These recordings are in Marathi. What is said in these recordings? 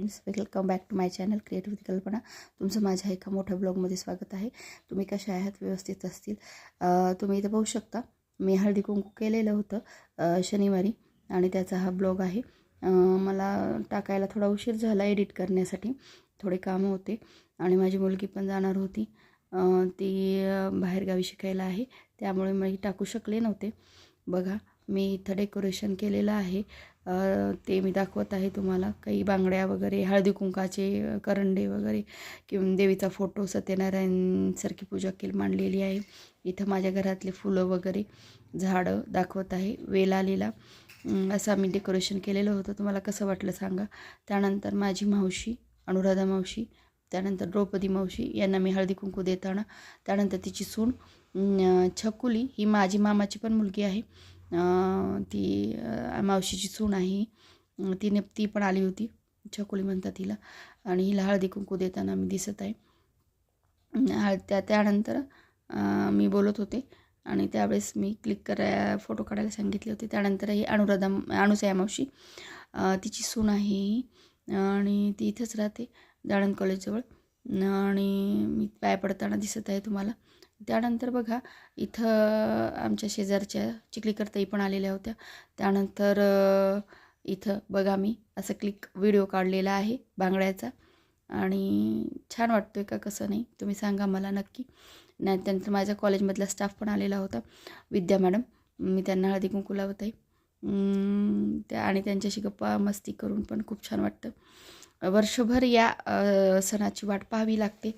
Friends welcome back to my channel creative Kalpana तुमचं माझ्या एका मोठ्या ब्लॉगमध्ये स्वागत आहे. तुम्ही कशा आहात? व्यवस्थित असतील. तुम्ही इथं पाहू शकता. मी हळदी कुंकू केलेलं होतं शनिवारी आणि त्याचा हा ब्लॉग आहे. मला टाकायला थोडा उशीर झाला एडिट करण्यासाठी. थोडे कामं होते आणि माझी मुलगी पण जाणार होती. ती बाहेरगावी शिकायला आहे. त्यामुळे मी टाकू शकले नव्हते. बघा मी इथं डेकोरेशन केलेलं आहे. ते मी दाखवत आहे तुम्हाला. काही बांगड्या वगैरे हळदी कुंकाचे करंडे वगैरे किंवा देवीचा फोटो सत्यनारायणसारखी पूजा केली मांडलेली आहे. इथं माझ्या घरातले फुलं वगैरे झाडं दाखवत आहे वेल आलेला असं आम्ही डेकोरेशन केलेलं होतं. तुम्हाला कसं वाटलं सांगा. त्यानंतर माझी मावशी अनुराधा मावशी त्यानंतर द्रौपदी मावशी यांना मी हळदी कुंकू देताना त्यानंतर तिची सून छकुली ही माझी मामाची पण मुलगी आहे. ती मावशीची सून आहे. तिने ती पण आली होती. छकुली म्हणतात तिला. आणि हिला हळदी कुंकू देताना मी दिसत आहे. हळ त्या त्यानंतर मी बोलत होते. आणि त्यावेळेस मी क्लिक करा फोटो काढायला सांगितले होते. त्यानंतर ही अनुराधा अनुसया मावशी तिची सून आहे आणि ती इथंच राहते दाणंद कॉलेजजवळ. आणि मी पाय पडताना दिसत आहे तुम्हाला. त्यानंतर बघा इथं आमच्या शेजारच्या चिखलीकरताई पण आलेल्या होत्या. त्यानंतर इथं बघा मी असं क्लिक व्हिडिओ काढलेला आहे बांगड्याचा. आणि छान वाटतो आहे का कसं नाही तुम्ही सांगा मला नक्की. नाही त्यानंतर माझ्या कॉलेजमधला स्टाफ पण आलेला होता. विद्या मॅडम मी त्यांना हळदी कुंकू लावत आहे. त्या आणि त्यांच्याशी गप्पा मस्ती करून पण खूप छान वाटतं. वर्षभर या सणाची वाट पाहावी लागते.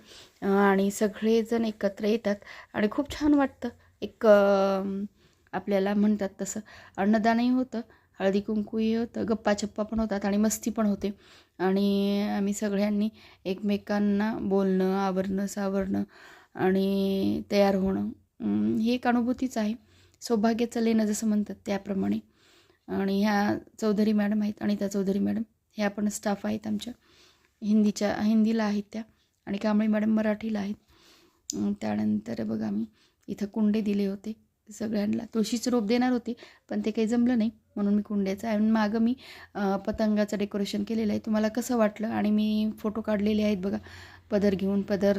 आणि सगळेजण एकत्र येतात. आणि खूप छान वाटतं. एक आपल्याला म्हणतात तसं अन्नदानही होतं हळदी कुंकूही होतं गप्पा चप्पा पण होतात आणि मस्ती पण होते. आणि आम्ही सगळ्यांनी एकमेकांना बोलणं आवरणं सावरणं आणि तयार होणं ही एक अनुभूतीच आहे. सौभाग्याचं लेणं जसं म्हणतात त्याप्रमाणे. आणि ह्या चौधरी मॅडम आहेत आणि त्या चौधरी मॅडम. ह्या पण स्टाफ आहेत आमच्या. हिंदीच्या हिंदीला आहेत त्या आणि कांबळे मॅडम मराठीला आहेत. त्यानंतर बघा मी इथं कुंडे दिले होते सगळ्यांना. तुळशीचं रोप देणार होते पण ते काही जमलं नाही म्हणून मी कुंड्याचं आणि मागं मी पतंगाचं डेकोरेशन केलेलं आहे. तुम्हाला कसं वाटलं? आणि मी फोटो काढलेले आहेत बघा. पदर घेऊन पदर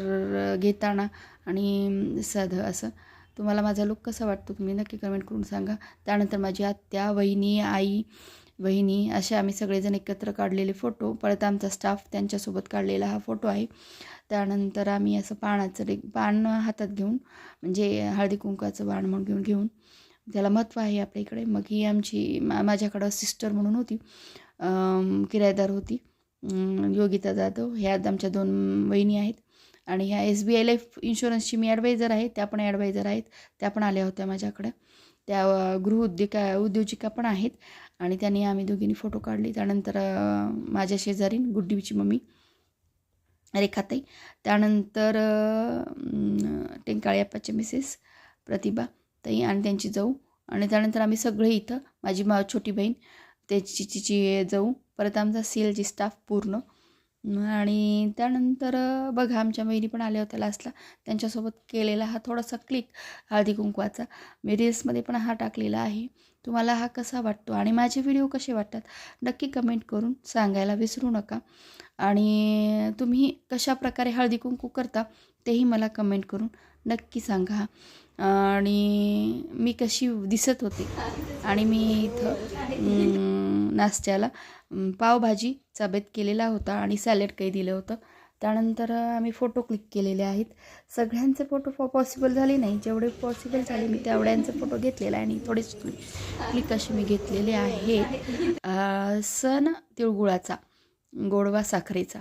घेताना आणि साधं असं. तुम्हाला माझा लुक कसा वाटतो? तुम्ही नक्की कमेंट करून सांगा. त्यानंतर माझी आत्या वहिनी आई वहिनी असे आम्ही सगळेजण एकत्र काढलेले फोटो. परत आमचा स्टाफ त्यांच्यासोबत काढलेला हा फोटो आहे. त्यानंतर आम्ही असं पानाचं रे पान हातात घेऊन म्हणजे हळदी कुंकाचं बाण म्हणून घेऊन घेऊन त्याला महत्त्व आहे आपल्या इकडे मग ही आमची मा माझ्याकडं सिस्टर म्हणून होती. किरायदार होती. योगिता जाधव ह्या आमच्या दोन वहिनी आहेत. आणि ह्या एस बी आय लाईफ इन्शुरन्सची मी ॲडवायझर आहे त्या पण ॲडवायझर आहेत. त्या पण आल्या होत्या माझ्याकडं. त्या अ, उद्योजिका पण आहेत. आणि त्यांनी आम्ही दोघींनी फोटो काढले. त्यानंतर माझ्या शेजारी गुड्डीची मम्मी रेखाताई त्यानंतर टेंकाळे मिसेस प्रतिभा ताई आणि त्यांची जाऊ. आणि त्यानंतर आम्ही सगळे इथं माझी मा छोटी बहीण त्याची तिची जाऊ. परत आमचा सेलची स्टाफ पूर्ण. आणि त्यानंतर बघा आमच्या बहिणी पण आल्या होत्या लास्टला त्यांच्यासोबत केलेला हा थोडासा क्लिक हळदी कुंकवाचा. मी रील्समध्ये पण हा टाकलेला आहे. तुम्हाला हा कसा वाटतो आणि माझे व्हिडिओ कसे वाटतात? नक्की कमेंट करून सांगायला विसरू नका. आणि तुम्ही कशा प्रकारे हळदी कुंकू करता तेही मला कमेंट करून नक्की सांगा. आणि मी कशी दिसत होते आणि मी इथं नाश्त्याला पावभाजी पावभाजीचा बेत केलेला होता आणि सॅलेड काही दिलं होतं. त्यानंतर आम्ही फोटो क्लिक केलेले आहेत. सगळ्यांचे फोटो पॉसिबल झाले नाही. जेवढे पॉसिबल झाले मी तेवढ्यांचे फोटो घेतलेला आहे आणि थोडेच क्लिक असे मी घेतलेले आहेत. सण तिळगुळाचा गोडवा साखरेचा.